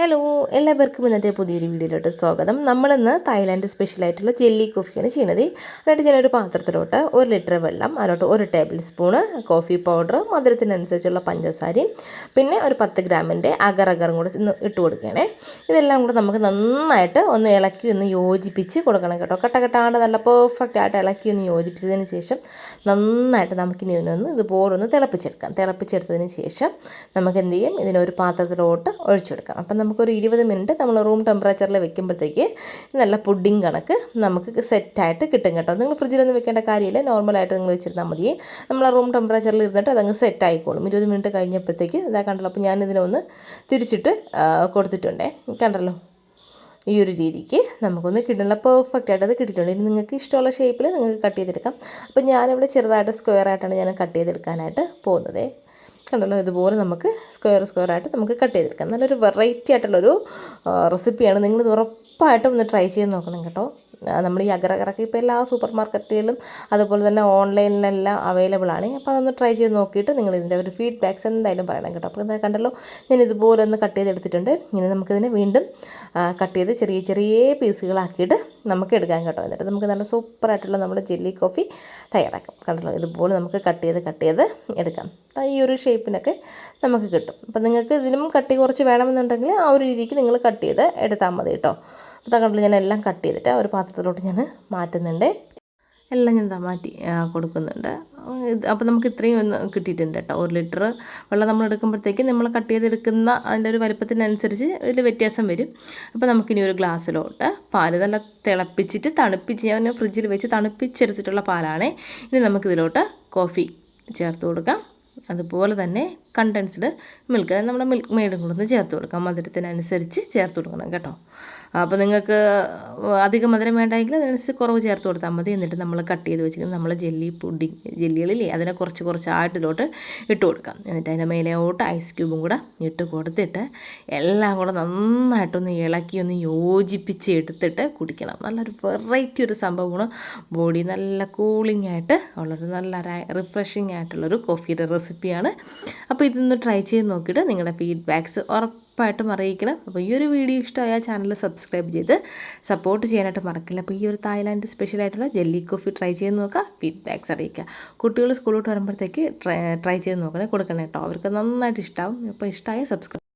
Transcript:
Hello എല്ലാവർക്കും ഇന്നത്തെ പുതിയൊരു വീഡിയോയിലോട്ട് സ്വാഗതം. നമ്മളിന്ന് തായ്ലാൻഡ് സ്പെഷ്യലായിട്ടുള്ള ജെല്ലി കോഫിയാണ് ചെയ്യുന്നത്. എന്നിട്ട് ഞാനൊരു പാത്രത്തിലോട്ട് ഒരു ലിറ്റർ വെള്ളം അതിലോട്ട് ഒരു ടേബിൾ സ്പൂണ് കോഫി പൗഡർ മധുരത്തിനനുസരിച്ചുള്ള പഞ്ചസാരയും പിന്നെ ഒരു പത്ത് ഗ്രാമിന്റെ അഗർ അഗറും കൂടെ ഇട്ട് കൊടുക്കുകയാണേ. ഇതെല്ലാം കൂടെ നമുക്ക് നന്നായിട്ട് ഒന്ന് ഇളക്കി ഒന്ന് യോജിപ്പിച്ച് കൊടുക്കണം കേട്ടോ. കട്ടകെട്ടാണ്ട് നല്ല പെർഫെക്റ്റ് ആയിട്ട് ഇളക്കി ഒന്ന് യോജിപ്പിച്ചതിന് ശേഷം നന്നായിട്ട് നമുക്കിനി ഇതിനൊന്ന് ഇതുപോലെ ഒന്ന് തിളപ്പിച്ചെടുക്കാം. തിളപ്പിച്ചെടുത്തതിന് ശേഷം നമുക്ക് എന്ത് ചെയ്യും? ഇതിനൊരു പാത്രത്തിലോട്ട് ഒഴിച്ചു കൊടുക്കാം. അപ്പം നമുക്കൊരു ഇരുപത് മിനിറ്റ് നമ്മൾ റൂം ടെമ്പറേച്ചറിൽ വെക്കുമ്പോഴത്തേക്ക് നല്ല പുഡിങ് കണക്ക് നമുക്ക് സെറ്റായിട്ട് കിട്ടും കേട്ടോ. നിങ്ങൾ ഫ്രിഡ്ജിലൊന്നും വെക്കേണ്ട കാര്യമില്ല. നോർമലായിട്ട് നിങ്ങൾ വെച്ചിരുന്നാൽ മതി. നമ്മൾ റൂം ടെമ്പറേച്ചറിൽ ഇരുന്നിട്ട് അതങ്ങ് സെറ്റ് ആയിക്കോളും ഇരുപത് മിനിറ്റ് കഴിഞ്ഞപ്പോഴത്തേക്ക് ഇതാ കണ്ടല്ലോ അപ്പോൾ ഞാനിതിനെ ഒന്ന് തിരിച്ചിട്ട് കൊടുത്തിട്ടുണ്ടേ. കണ്ടല്ലോ? ഈ ഒരു രീതിക്ക് നമുക്കൊന്ന് കിട്ടുന്നില്ല. പെർഫെക്റ്റ് ആയിട്ട് അത് കിട്ടിയിട്ടുണ്ട്. ഇനി നിങ്ങൾക്ക് ഇഷ്ടമുള്ള ഷേപ്പിൽ നിങ്ങൾക്ക് കട്ട് ചെയ്തെടുക്കാം. അപ്പോൾ ഞാനിവിടെ ചെറുതായിട്ട് സ്ക്വയർ ആയിട്ടാണ് ഞാൻ കട്ട് ചെയ്തെടുക്കാനായിട്ട് പോകുന്നത്. കണ്ടല്ലോ ഇതുപോലെ നമുക്ക് സ്ക്വയർ സ്ക്വയർ ആയിട്ട് നമുക്ക് കട്ട് ചെയ്തെടുക്കാം. നല്ലൊരു വെറൈറ്റി ആയിട്ടുള്ളൊരു റെസിപ്പിയാണ് നിങ്ങളിത് ഉറപ്പായിട്ടും ഒന്ന് ട്രൈ ചെയ്ത് നോക്കണം കേട്ടോ. നമ്മൾ ഈ അഗ്രകറക്ക് ഇപ്പോൾ എല്ലാ സൂപ്പർ മാർക്കറ്റുകളിലും അതുപോലെ തന്നെ ഓൺലൈനിലെല്ലാം അവൈലബിൾ ആണ്. അപ്പോൾ അതൊന്ന് ട്രൈ ചെയ്ത് നോക്കിയിട്ട് നിങ്ങൾ ഇതിന്റെ ഒരു ഫീഡ്ബാക്ക്സ് എന്തായാലും പറയണം കേട്ടോ. അപ്പോൾ എന്താ കണ്ടല്ലോ ഞാൻ ഇതുപോലെ ഒന്ന് കട്ട് ചെയ്തെടുത്തിട്ടുണ്ട്. ഇനി നമുക്കിതിനെ വീണ്ടും കട്ട് ചെയ്ത് ചെറിയ ചെറിയ പീസുകളാക്കിയിട്ട് നമുക്ക് എടുക്കാം കേട്ടോ. എന്നിട്ട് നമുക്ക് നല്ല സൂപ്പറായിട്ടുള്ള നമ്മുടെ ജെല്ലി കോഫി തയ്യാറാക്കാം. കണ്ടല്ലോ ഇതുപോലെ നമുക്ക് കട്ട് ചെയ്ത് കട്ട് ചെയ്ത് എടുക്കാം. ഈ ഒരു ഷേപ്പിനൊക്കെ നമുക്ക് കിട്ടും. അപ്പം നിങ്ങൾക്ക് ഇതിലും കട്ടി കുറച്ച് വേണമെന്നുണ്ടെങ്കിൽ ആ ഒരു രീതിക്ക് നിങ്ങൾ കട്ട് ചെയ്ത് എടുത്താൽ മതി കേട്ടോ. അപ്പോൾ കണ്ടല്ലോ ഞാൻ എല്ലാം കട്ട് ചെയ്തിട്ട് ആ ഒരു പാത്രത്തിലോട്ട് ഞാൻ മാറ്റുന്നുണ്ട്. എല്ലാം ഞാൻ മാറ്റി കൊടുക്കുന്നുണ്ട്. അപ്പോൾ നമുക്ക് ഇത്രയും ഒന്ന് കിട്ടിയിട്ടുണ്ട് കേട്ടോ. ഒരു ലിറ്റർ വെള്ളം നമ്മൾ എടുക്കുമ്പോഴത്തേക്ക് നമ്മൾ കട്ട് ചെയ്തെടുക്കുന്ന അതിന്റെ ഒരു വലുപ്പത്തിനനുസരിച്ച് ഇതിൽ വ്യത്യാസം വരും. അപ്പോൾ നമുക്കിനി ഒരു ഗ്ലാസ്സിലോട്ട് പാൽ നല്ല തിളപ്പിച്ചിട്ട് തണുപ്പിച്ച് ഞാൻ ഫ്രിഡ്ജിൽ വെച്ച് തണുപ്പിച്ചെടുത്തിട്ടുള്ള പാലാണ്. ഇനി നമുക്കിതിലോട്ട് കോഫി ചേർത്ത് കൊടുക്കാം. അതുപോലെ തന്നെ കണ്ടൻസ്ഡ് മിൽക്ക് അതായത് നമ്മുടെ മിൽക്ക് മെയ്ഡും കൂടെ ഒന്ന് ചേർത്ത് കൊടുക്കാം. മധുരത്തിനനുസരിച്ച് ചേർത്ത് കൊടുക്കണം കേട്ടോ. അപ്പോൾ നിങ്ങൾക്ക് അധികം മധുരം വേണ്ടെങ്കിൽ അതിനനുസരിച്ച് കുറവ് ചേർത്ത് കൊടുത്താൽ മതി. എന്നിട്ട് നമ്മൾ കട്ട് ചെയ്ത് വെച്ചിരിക്കുന്നത് നമ്മൾ ജെല്ലി പുഡിങ് ജെല്ലികളില്ലേ അതിനെ കുറച്ച് കുറച്ച് ആയിട്ടിലോട്ട് ഇട്ട് കൊടുക്കാം. എന്നിട്ട് അതിന്റെ മേലോട്ട് ഐസ് ക്യൂബും കൂടെ ഇട്ട് കൊടുത്തിട്ട് എല്ലാം കൂടെ നന്നായിട്ടൊന്ന് ഇളക്കി ഒന്ന് യോജിപ്പിച്ച് എടുത്തിട്ട് കുടിക്കണം. നല്ലൊരു വെറൈറ്റി ഒരു സംഭവമാണ്. ബോഡി നല്ല കൂളിംഗ് ആയിട്ട് ഉള്ളൊരു നല്ല റിഫ്രഷിംഗ് ആയിട്ടുള്ളൊരു കോഫിയുടെ റെസിപ്പിയാണ് അപ്പോൾ ഇതൊന്ന് ട്രൈ ചെയ്ത് നോക്കിയിട്ട് നിങ്ങളുടെ ഫീഡ്ബാക്ക്സ് ഉറപ്പായിട്ടും അറിയിക്കണം. അപ്പോൾ ഈ ഒരു വീഡിയോ ഇഷ്ടമായാൽ ചാനൽ സബ്സ്ക്രൈബ് ചെയ്ത് സപ്പോർട്ട് ചെയ്യാനായിട്ട് മറക്കില്ല. അപ്പോൾ ഈ ഒരു തായ്ലാൻഡ് സ്പെഷ്യൽ ആയിട്ടുള്ള ജെല്ലി കോഫി ട്രൈ ചെയ്ത് നോക്കുക ഫീഡ്ബാക്ക്സ് അറിയിക്കുക. കുട്ടികൾ സ്കൂളിലോട്ട് വരുമ്പോഴത്തേക്ക് ട്രൈ ട്രൈ ചെയ്ത് നോക്കണേ കൊടുക്കണം കേട്ടോ. അവർക്ക് നന്നായിട്ട് ഇഷ്ടമാവും അപ്പോൾ ഇഷ്ടമായ സബ്സ്ക്രൈബ്